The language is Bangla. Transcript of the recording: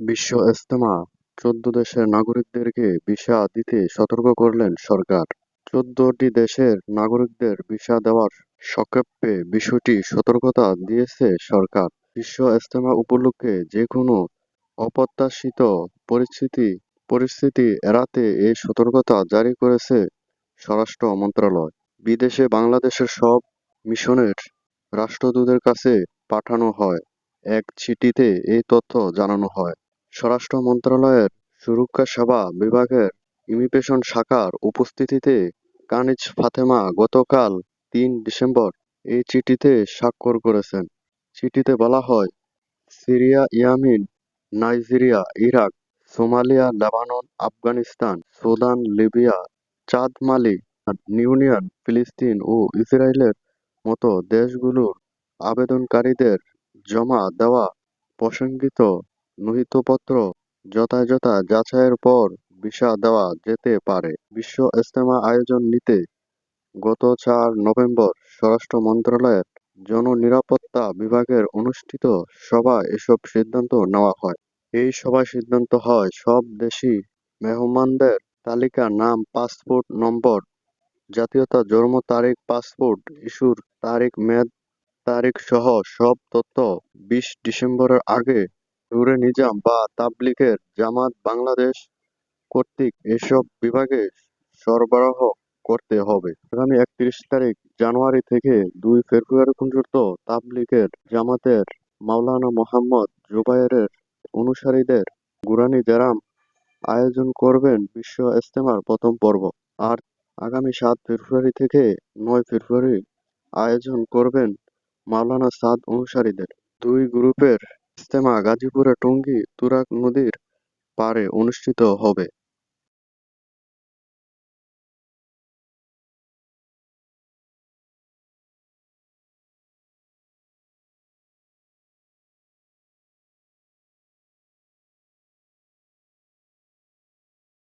বিশ্ব ইজতেমা, চৌদ্দ দেশের নাগরিকদেরকে ভিসা দিতে সতর্ক করলেন সরকার। চৌদ্দটি দেশের নাগরিকদের ভিসা দেওয়ার সক্ষেপে বিষয়টি সতর্কতা দিয়েছে সরকার। বিশ্ব ইজতেমা উপলক্ষে যে কোনো অপ্রত্যাশিত পরিস্থিতি পরিস্থিতি এড়াতে এই সতর্কতা জারি করেছে স্বরাষ্ট্র মন্ত্রণালয়। বিদেশে বাংলাদেশের সব মিশনের রাষ্ট্রদূতের কাছে পাঠানো হয়। এক চিঠিতে এই তথ্য জানানো হয়। স্বরাষ্ট্র মন্ত্রণালয়ের সুরক্ষা সেবা বিভাগের ইমিগ্রেশন শাখার উপস্থিতিতে কানিজ ফাতেমা গতকাল তিন ডিসেম্বর এই চিঠিতে স্বাক্ষর করেছেন। চিঠিতে বলা হয়, Syria, Yemen, Nigeria, Iraq, Somalia, Lebanon, Afghanistan, Sudan, Libya, Chad Mali union, ফিলিস্তিন ও ইসরায়েলের মতো দেশগুলোর আবেদনকারীদের জমা দেওয়া প্রসঙ্গিত নথিপত্র যথাযথ যাচাইয়ের পর ভিসা দেওয়া যেতে পারে। বিশ্ব ইজতেমা আয়োজন নিতে গত চার নভেম্বর স্বরাষ্ট্র মন্ত্রণালয়ের জননিরাপত্তা বিভাগের অনুষ্ঠিত সভায় এসব সিদ্ধান্ত নেওয়া হয়। এই সভায় সিদ্ধান্ত হয়, সব দেশি মেহমানদের তালিকা নাম, পাসপোর্ট নম্বর, জাতীয়তা জন্ম তারিখ, পাসপোর্ট ইস্যুর তারিখ, মেয়াদ তারিখ সহ সব তথ্য বিশ ডিসেম্বরের আগে নূরে নিজাম বা তাবলিগের জামাত বাংলাদেশ কর্তৃক এসব বিভাগে সরবরাহ করতে হবে। আগামী একত্রিশ তারিখ জানুয়ারি থেকে দুই ফেব্রুয়ারি পর্যন্ত তাবলিগের জামাতের মাওলানা মোহাম্মদ জুবায়েরের অনুসারীদের গুরানি জেরাম আয়োজন করবেন বিশ্ব ইজতেমার প্রথম পর্ব। আর আগামী সাত ফেব্রুয়ারি থেকে নয় ফেব্রুয়ারি আয়োজন করবেন মাওলানা সাদ অনুসারীদের। দুই গ্রুপের ইজতেমা গাজীপুরের টঙ্গী তুরাগ নদীর পাড়ে অনুষ্ঠিত হবে।